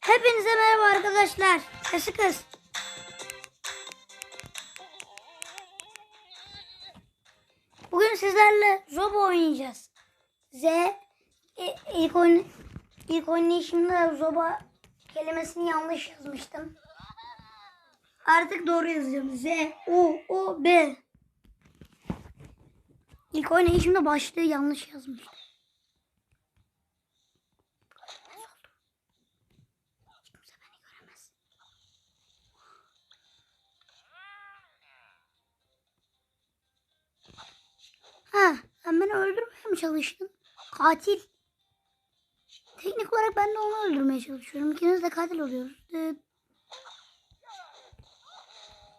Hepinize merhaba arkadaşlar. Sesi kız. Bugün sizlerle Zoba oynayacağız. Z e, ilk oyun ilk oynayışımda Zoba kelimesini yanlış yazmıştım. Artık doğru yazacağım. Z U O B. İlk oynayışımda başlığı yanlış yazmıştım. Ha, sen beni öldürmeye mi çalıştın? Katil. Teknik olarak ben de onu öldürmeye çalışıyorum. İkiniz de katil oluyoruz. Ee,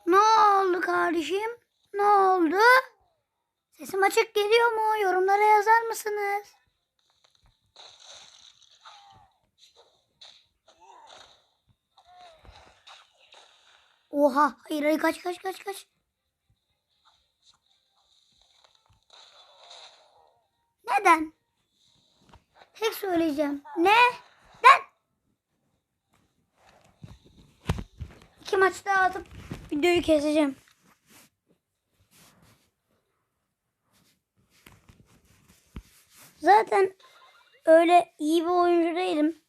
Ne oldu kardeşim? Ne oldu? Sesim açık geliyor mu? Yorumlara yazar mısınız? Oha, hayır hayır kaç kaç kaç kaç. Neden? Tek söyleyeceğim. Neden? İki maç daha atıp videoyu keseceğim. Zaten öyle iyi bir oyuncu değilim.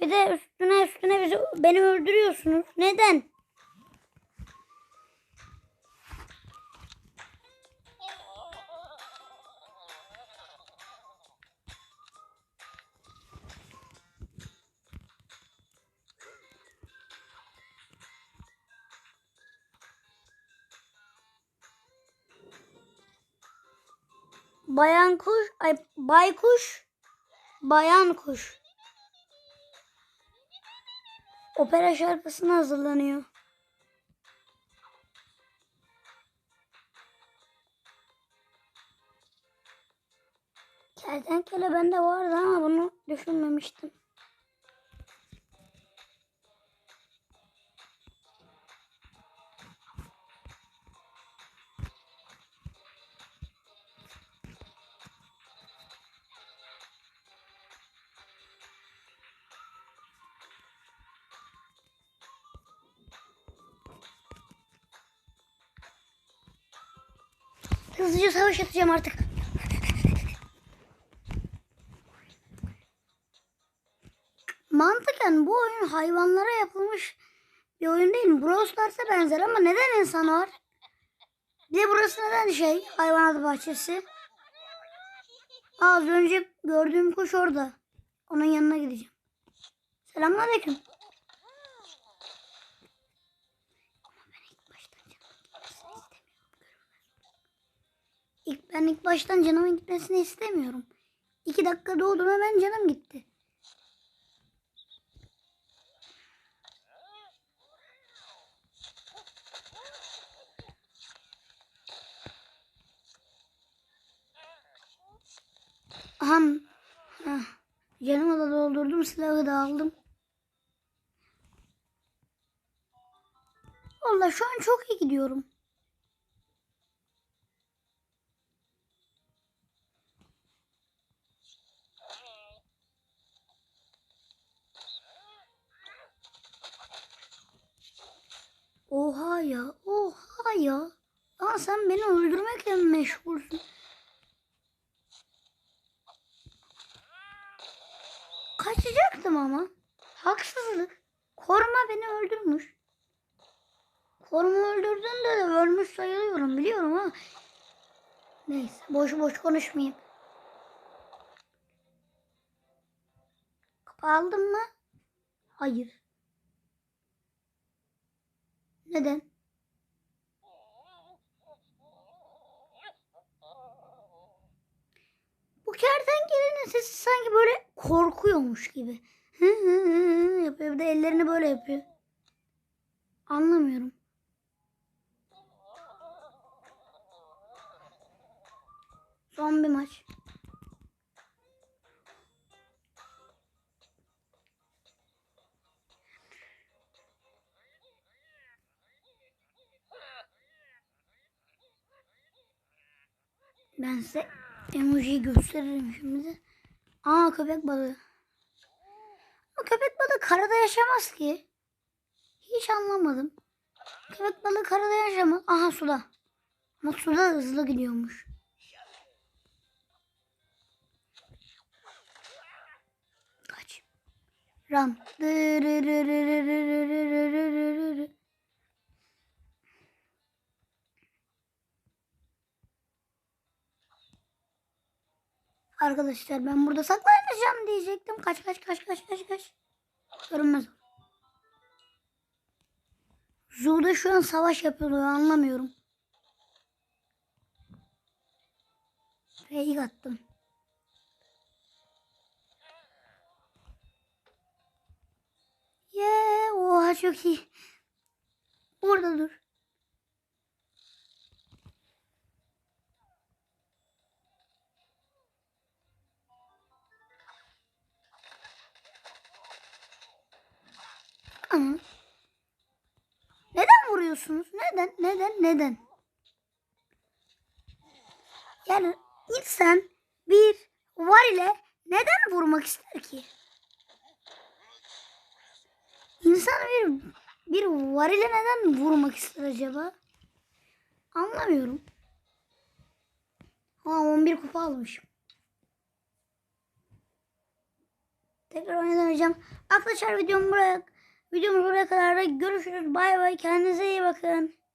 Bir de üstüne üstüne bizi, beni öldürüyorsunuz. Neden? Bayan kuş, ay baykuş, bayan kuş. Opera şarkısına hazırlanıyor. Kertenkele bende vardı ama bunu düşünmemiştim. Hızlıca savaş atacağım artık. Mantıken bu oyun hayvanlara yapılmış bir oyun değil mi? Brawl benzer ama neden insan var? Bir de burası neden şey hayvanat bahçesi? Az önce gördüğüm kuş orada. Onun yanına gideceğim. Selamünaleyküm. Ama ben ilk baştan canımın gitmesini istemiyorum. İlk, ben ilk baştan canımın gitmesini istemiyorum. İki dakika doğdum hemen canım gitti. Aham. Heh. Canımı da doldurdum. Silahı da aldım. Valla şu an çok iyi gidiyorum. Oha ya. Oha ya. Ama sen beni öldürmekle meşgulsün? Kaçacaktım ama. Haksızlık. Koruma beni öldürmüş. Koruma öldürdüğünde de ölmüş sayılıyorum biliyorum ama. Neyse boş boş konuşmayayım. Kapı aldın mı? Hayır. Neden? Bu kertenkelenin sesi sanki böyle korkuyormuş gibi. Yapıyor. Bir de ellerini böyle yapıyor. Anlamıyorum. Son bir maç. Ben size emoji gösteririm şimdi. Aa köpek balığı. Ama köpek balığı karada yaşamaz ki. Hiç anlamadım. Köpek balığı karada yaşamaz. Aha suda. Ama suda hızlı gidiyormuş. Kaç. Run. Dırırırırırırır. Arkadaşlar ben burada saklanacağım diyecektim. Kaç kaç kaç kaç kaç kaç. Görünmez. Zoo'da şu an savaş yapılıyor anlamıyorum. Fake attım. Yeah, oha çok iyi. Burada dur. Ana. Neden vuruyorsunuz? Neden? Neden? Neden? Yani insan bir var ile neden vurmak ister ki? İnsan bir bir var ile neden vurmak ister acaba? Anlamıyorum. Ha 11 kupa almışım. Tekrar oynayacağım. Arkadaşlar videom buraya videomuz buraya kadar da görüşürüz. Bay bay. Kendinize iyi bakın.